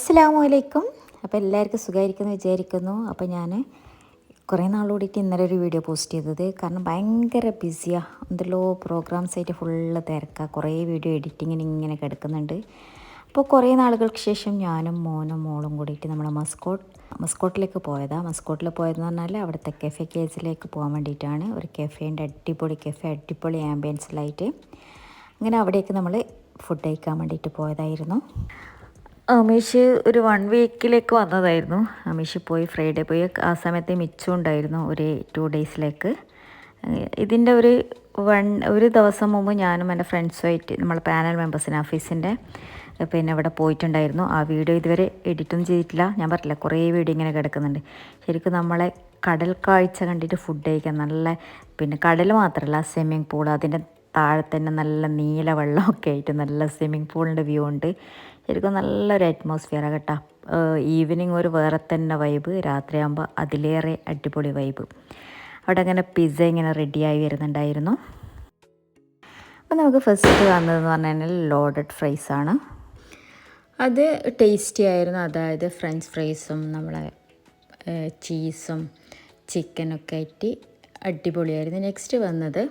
അസ്സലാമു അലൈക്കും അപ്പോൾ എല്ലാവർക്കും സുഖമായിരിക്കുമെന്ന് വിചാരിക്കുന്നു. അപ്പോൾ ഞാൻ കുറേ നാളോടിയിട്ട് ഇന്നലെ ഒരു വീഡിയോ പോസ്റ്റ് ചെയ്തത്. കാരണം ഭയങ്കര ബിസിയാണ് എന്തെല്ലോ പ്രോഗ്രാംസ് ആയിട്ട് ഫുള്ള് തിരക്കാണ് കുറേ വീഡിയോ എഡിറ്റിങ്ങിന് ഇങ്ങനെ കിടക്കുന്നുണ്ട്. അപ്പോൾ കുറേ നാളുകൾക്ക് ശേഷം ഞാനും മോനും മോളും കൂടിയിട്ട് നമ്മൾ മസ്കോട്ട് മസ്കോട്ടിലേക്ക് പോയതാണ് മസ്കോട്ടിൽ പോയതെന്ന് പറഞ്ഞാൽ അവിടുത്തെ കെഫെ കേസിലേക്ക് പോകാൻ വേണ്ടിയിട്ടാണ്. ഒരു കെഫേന്റെ അടിപൊളി കെഫെ അടിപൊളി ആംബിയൻസിലായിട്ട് അങ്ങനെ അവിടേക്ക് നമ്മൾ ഫുഡ് കഴിക്കാൻ വേണ്ടിയിട്ട് പോയതായിരുന്നു. അമീഷ് ഒരു വൺ വീക്കിലേക്ക് വന്നതായിരുന്നു. അമീഷ് പോയി ഫ്രൈഡേ പോയി. ആ സമയത്തെ മിച്ചം ഉണ്ടായിരുന്നു ഒരു ടു ഡേയ്സിലേക്ക് ഇതിന്റെ ഒരു വൺ ഒരു ദിവസം മുമ്പ് ഞാനും എന്റെ ഫ്രണ്ട്സുമായിട്ട് നമ്മൾ പാനൽ മെമ്പേഴ്സിന് ഓഫീസിന്റെ പിന്നെ ഇവിടെ പോയിട്ടുണ്ടായിരുന്നു. ആ വീഡിയോ ഇതുവരെ എഡിറ്റൊന്നും ചെയ്തിട്ടില്ല. ഞാൻ പറഞ്ഞില്ല കുറേ വീഡിയോ ഇങ്ങനെ കിടക്കുന്നുണ്ട്. ശരിക്കും നമ്മളെ കടൽ കാഴ്ച കണ്ടിട്ട് ഫുഡ് കഴിക്കാൻ നല്ല പിന്നെ കടൽ മാത്രമല്ല സ്വിമ്മിങ് പൂൾ അതിന്റെ താഴെ തന്നെ നല്ല നീല വെള്ളമൊക്കെ ആയിട്ട് നല്ല സ്വിമ്മിങ് പൂളിന്റെ വ്യൂ ഉണ്ട്. ശരിക്കും നല്ലൊരു അറ്റ്മോസ്ഫിയറാണ് കേട്ടോ. ഈവനിങ് ഒരു വേറെ തന്നെ വൈബ് രാത്രിയാകുമ്പോൾ അതിലേറെ അടിപൊളി വൈബ് അവിടെ അങ്ങനെ പിസ്സ ഇങ്ങനെ റെഡിയായി വരുന്നുണ്ടായിരുന്നു. അപ്പോൾ നമുക്ക് ഫസ്റ്റ് വന്നതെന്ന് പറഞ്ഞു കഴിഞ്ഞാൽ ലോഡഡ് ഫ്രൈസ് ആണ്. അത് ടേസ്റ്റി ആയിരുന്നു. അതായത് ഫ്രഞ്ച് ഫ്രൈസും നമ്മളെ ചീസും ചിക്കനൊക്കെ ആയിട്ട് അടിപൊളിയായിരുന്നു. നെക്സ്റ്റ് വന്നത്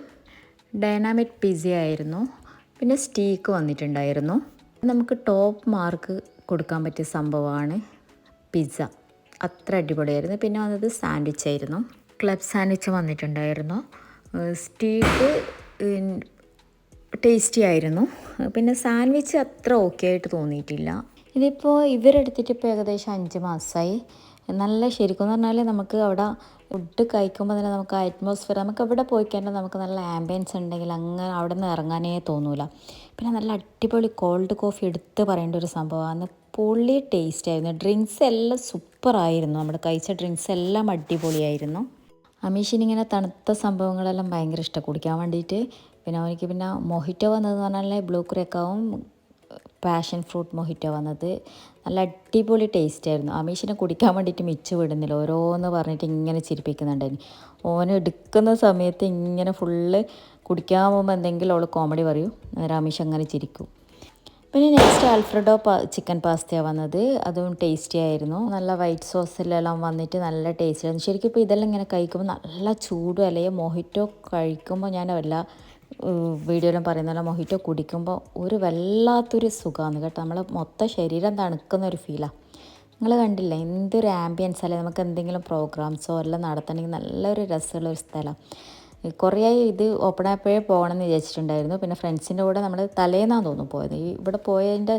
ഡൈനാമിക് പിസ്സ ആയിരുന്നു. പിന്നെ സ്റ്റീക്ക് വന്നിട്ടുണ്ടായിരുന്നു. നമുക്ക് ടോപ്പ് മാർക്ക് കൊടുക്കാൻ പറ്റിയ സംഭവമാണ് പിസ്സ അത്ര അടിപൊളിയായിരുന്നു. പിന്നെ വന്നത് സാൻഡ്വിച്ച് ആയിരുന്നു. ക്ലബ് സാൻഡ്വിച്ച് വന്നിട്ടുണ്ടായിരുന്നു. സ്റ്റീക്ക് ടേസ്റ്റി ആയിരുന്നു. പിന്നെ സാൻഡ്വിച്ച് അത്ര ഓക്കെ ആയിട്ട് തോന്നിയിട്ടില്ല. ഇതിപ്പോൾ ഇവരെടുത്തിട്ട് ഇപ്പോൾ ഏകദേശം അഞ്ച് മാസമായി നല്ല ശരിക്കും പറഞ്ഞാൽ നമുക്ക് അവിടെ ഫുഡ് കഴിക്കുമ്പോൾ തന്നെ നമുക്ക് അറ്റ്മോസ്ഫിയർ നമുക്ക് അവിടെ പോയി കഴിഞ്ഞാൽ നമുക്ക് നല്ല ആംബിയൻസ് ഉണ്ടെങ്കിൽ അങ്ങനെ അവിടെ നിന്ന് ഇറങ്ങാനേ തോന്നൂല. പിന്നെ നല്ല അടിപൊളി കോൾഡ് കോഫി എടുത്ത് പറയേണ്ട ഒരു സംഭവമാണ് പൊള്ളി ടേസ്റ്റ് ആയിരുന്നു. ഡ്രിങ്ക്സ് എല്ലാം സൂപ്പറായിരുന്നു നമ്മൾ കഴിച്ച ഡ്രിങ്ക്സ് എല്ലാം അടിപൊളിയായിരുന്നു. അമീഷിനിങ്ങനെ തണുത്ത സംഭവങ്ങളെല്ലാം ഭയങ്കര ഇഷ്ടം കുടിക്കാൻ വേണ്ടിയിട്ട് പിന്നെ അവനിക്ക് പിന്നെ മൊഹിറ്റോ വന്നതെന്ന് പറഞ്ഞാൽ ബ്ലൂ ക്രേക്കാവും പാഷൻ ഫ്രൂട്ട് മൊഹിറ്റോ വന്നത്. നല്ല അടിപൊളി ടേസ്റ്റ് ആയിരുന്നു. അമീഷിനെ കുടിക്കാൻ വേണ്ടിയിട്ട് മിച്ച് വിടുന്നില്ല. ഓരോന്ന് പറഞ്ഞിട്ട് ഇങ്ങനെ ചിരിപ്പിക്കുന്നുണ്ടായിരുന്നു. ഓന് എടുക്കുന്ന സമയത്ത് ഇങ്ങനെ ഫുള്ള് കുടിക്കാൻ പോകുമ്പോൾ എന്തെങ്കിലും അവൾ കോമഡി പറയും. അന്നേരം അമീഷ് അങ്ങനെ ചിരിക്കും. പിന്നെ നെക്സ്റ്റ് ആൽഫ്രഡോ പാ ചിക്കൻ പാസ്തയാണ് വന്നത്. അതും ടേസ്റ്റി ആയിരുന്നു. നല്ല വൈറ്റ് സോസിലെല്ലാം വന്നിട്ട് നല്ല ടേസ്റ്റി ആയിരുന്നു. ശരിക്കും ഇപ്പോൾ ഇതെല്ലാം ഇങ്ങനെ കഴിക്കുമ്പോൾ നല്ല ചൂടും അല്ലെങ്കിൽ മൊഹിറ്റോ കഴിക്കുമ്പോൾ ഞാൻ എല്ലാ വീഡിയോയിലും പറയുന്നല്ലോ മൊഹിറ്റോ കുടിക്കുമ്പോൾ ഒരു വല്ലാത്തൊരു സുഖമാണ് കേട്ടോ. നമ്മളെ മൊത്തം ശരീരം തണുക്കുന്ന ഒരു ഫീലാണ് നിങ്ങൾ കണ്ടില്ല എന്തൊരു ആംബിയൻസ് അല്ലേ? നമുക്ക് എന്തെങ്കിലും പ്രോഗ്രാംസോ എല്ലാം നടത്തണമെങ്കിൽ നല്ലൊരു രസമുള്ള ഒരു സ്ഥലം. കുറേ ഇത് ഓപ്പൺ ആയപ്പോഴേ പോകണം എന്ന് വിചാരിച്ചിട്ടുണ്ടായിരുന്നു. പിന്നെ ഫ്രണ്ട്സിന്റെ കൂടെ നമ്മൾ തലേന്നാണ് തോന്നുന്നു പോയത്. ഈ ഇവിടെ പോയതിന്റെ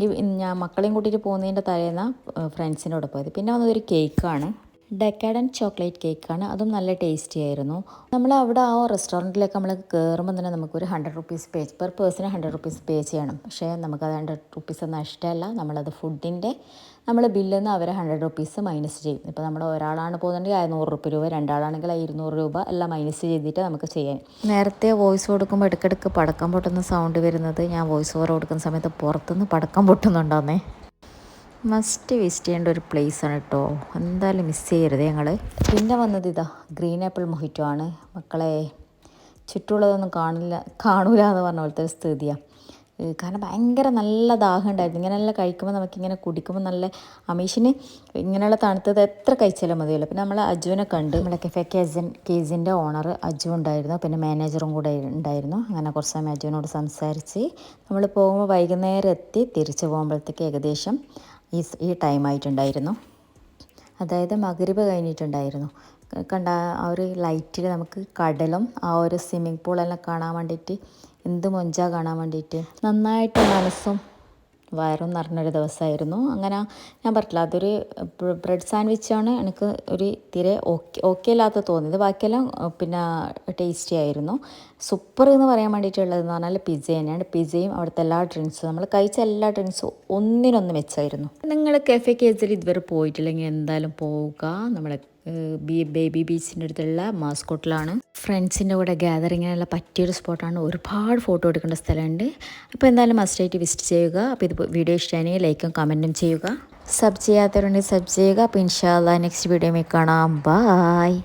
ഈ ഞാൻ മക്കളെയും കൂട്ടിയിട്ട് പോകുന്നതിന്റെ തലേന്നാണ് ഫ്രണ്ട്സിന്റെ കൂടെ പോയത്. പിന്നെ വന്നത് ഒരു കേക്കാണ് ഡെക്കാഡൻ ചോക്ലേറ്റ് കേക്കാണ് അതും നല്ല ടേസ്റ്റി ആയിരുന്നു. നമ്മൾ അവിടെ ആ റെസ്റ്റോറന്റിലേക്ക് നമ്മൾ കയറുമ്പോൾ തന്നെ നമുക്കൊരു hundred rupees pay per person hundred rupees pay ചെയ്യണം. പക്ഷേ നമുക്കത് ഹൺഡ്രഡ് റുപ്പീസ് ഒന്നും ഇഷ്ടമല്ല നമ്മളത് ഫുഡിന്റെ നമ്മൾ ബില്ലിൽ നിന്ന് അവർ ഹൺഡ്രഡ് റുപ്പീസ് മൈനസ് ചെയ്യും. ഇപ്പോൾ നമ്മൾ ഒരാളാണ് പോകുന്നുണ്ടെങ്കിൽ ആ നൂറ് രൂപ രണ്ടാളാണെങ്കിൽ ആ ഇരുന്നൂറ് രൂപ എല്ലാം മൈനസ് ചെയ്തിട്ട് നമുക്ക് ചെയ്യാം. നേരത്തെ വോയിസ് കൊടുക്കുമ്പോൾ ഇടയ്ക്കിടയ്ക്ക് പടക്കം പൊട്ടുന്ന സൗണ്ട് വരുന്നത് ഞാൻ വോയിസ് ഓവർ കൊടുക്കുന്ന സമയത്ത് പുറത്തുനിന്ന് പടക്കം പൊട്ടുന്നുണ്ടോന്നേ? മസ്റ്റ് വിസിറ്റ് ചെയ്യേണ്ട ഒരു പ്ലേസ് ആണ് കേട്ടോ എന്തായാലും മിസ് ചെയ്യരുത് ഞങ്ങൾ പിന്നെ വന്നത് ഇതാ ഗ്രീൻ ആപ്പിൾ മൊഹിറ്റോ ആണ്. മക്കളെ ചുറ്റുമുള്ളതൊന്നും കാണില്ല കാണൂല എന്ന് പറഞ്ഞ പോലത്തെ ഒരു സ്ഥിതിയാണ് കാരണം ഭയങ്കര നല്ല ദാഹം ഉണ്ടായിരുന്നു. ഇങ്ങനെ നല്ല കഴിക്കുമ്പോൾ നമുക്കിങ്ങനെ കുടിക്കുമ്പോൾ നല്ല അമീഷിന് ഇങ്ങനെയുള്ള തണുത്തത് എത്ര കഴിച്ചാലും മതിയല്ലോ. പിന്നെ നമ്മൾ അജുവിനെ കണ്ട് നമ്മുടെ കെഫെ കേസൻ കേസിന്റെ ഓണർ അജു ഉണ്ടായിരുന്നു. പിന്നെ മാനേജറും കൂടെ ഉണ്ടായിരുന്നു. അങ്ങനെ കുറച്ച് സമയം അജുവിനോട് സംസാരിച്ച് നമ്മൾ പോകുമ്പോൾ വൈകുന്നേരം എത്തി തിരിച്ചു പോകുമ്പോഴത്തേക്ക് ഏകദേശം ഈ ഈ ടൈം ആയിട്ടുണ്ടായിരുന്നു. അതായത് മകരീബ് കഴിഞ്ഞിട്ടുണ്ടായിരുന്നു. കണ്ട ആ ഒരു ലൈറ്റിൽ നമുക്ക് കടലും ആ ഒരു സ്വിമ്മിങ് പൂളെല്ലാം കാണാൻ വേണ്ടിയിട്ട് എന്ത് മൊഞ്ച കാണാൻ വേണ്ടിയിട്ട് നന്നായിട്ട് മനസ്സും വയറും നിറഞ്ഞൊരു ദിവസമായിരുന്നു അങ്ങനെ ഞാൻ പറഞ്ഞില്ല അതൊരു ബ്രെഡ് സാൻഡ്വിച്ചാണ് എനിക്ക് ഒരു തീരെ ഓക്കെ ഓക്കെ അല്ലാത്ത തോന്നിയത്. ബാക്കിയെല്ലാം പിന്നെ ടേസ്റ്റി ആയിരുന്നു. സൂപ്പർ എന്ന് പറയാൻ വേണ്ടിയിട്ടുള്ളതെന്ന് പറഞ്ഞാൽ പിസ്സ തന്നെയാണ് പിസ്സയും അവിടുത്തെ എല്ലാ ഡ്രിങ്ക്സും നമ്മൾ കഴിച്ച എല്ലാ ഡ്രിങ്ക്സും ഒന്നിനൊന്ന് മെച്ചമായിരുന്നു നിങ്ങൾ കെഫെ കേസിൽ ഇതുവരെ പോയിട്ടില്ലെങ്കിൽ എന്തായാലും പോവുക. നമ്മളെ ബി ബേബി ബീച്ചിന്റെ അടുത്തുള്ള മാസ്കോട്ടിലാണ്. ഫ്രണ്ട്സിന്റെ കൂടെ ഗ്യാതറിങ്ങിനുള്ള പറ്റിയൊരു സ്പോട്ടാണ് ഒരുപാട് ഫോട്ടോ എടുക്കേണ്ട സ്ഥലമുണ്ട്. അപ്പോൾ എന്തായാലും മസ്റ്റായിട്ട് വിസിറ്റ് ചെയ്യുക. അപ്പോൾ ഇത് വീഡിയോ ഇഷ്ടമായി ലൈക്കും കമന്റും ചെയ്യുക. സബ് ചെയ്യാത്തവരുണ്ടെങ്കിൽ സബ് ചെയ്യുക. അപ്പോൾ ഇൻഷാല്ല നെക്സ്റ്റ് വീഡിയോ കാണാം. ബായ്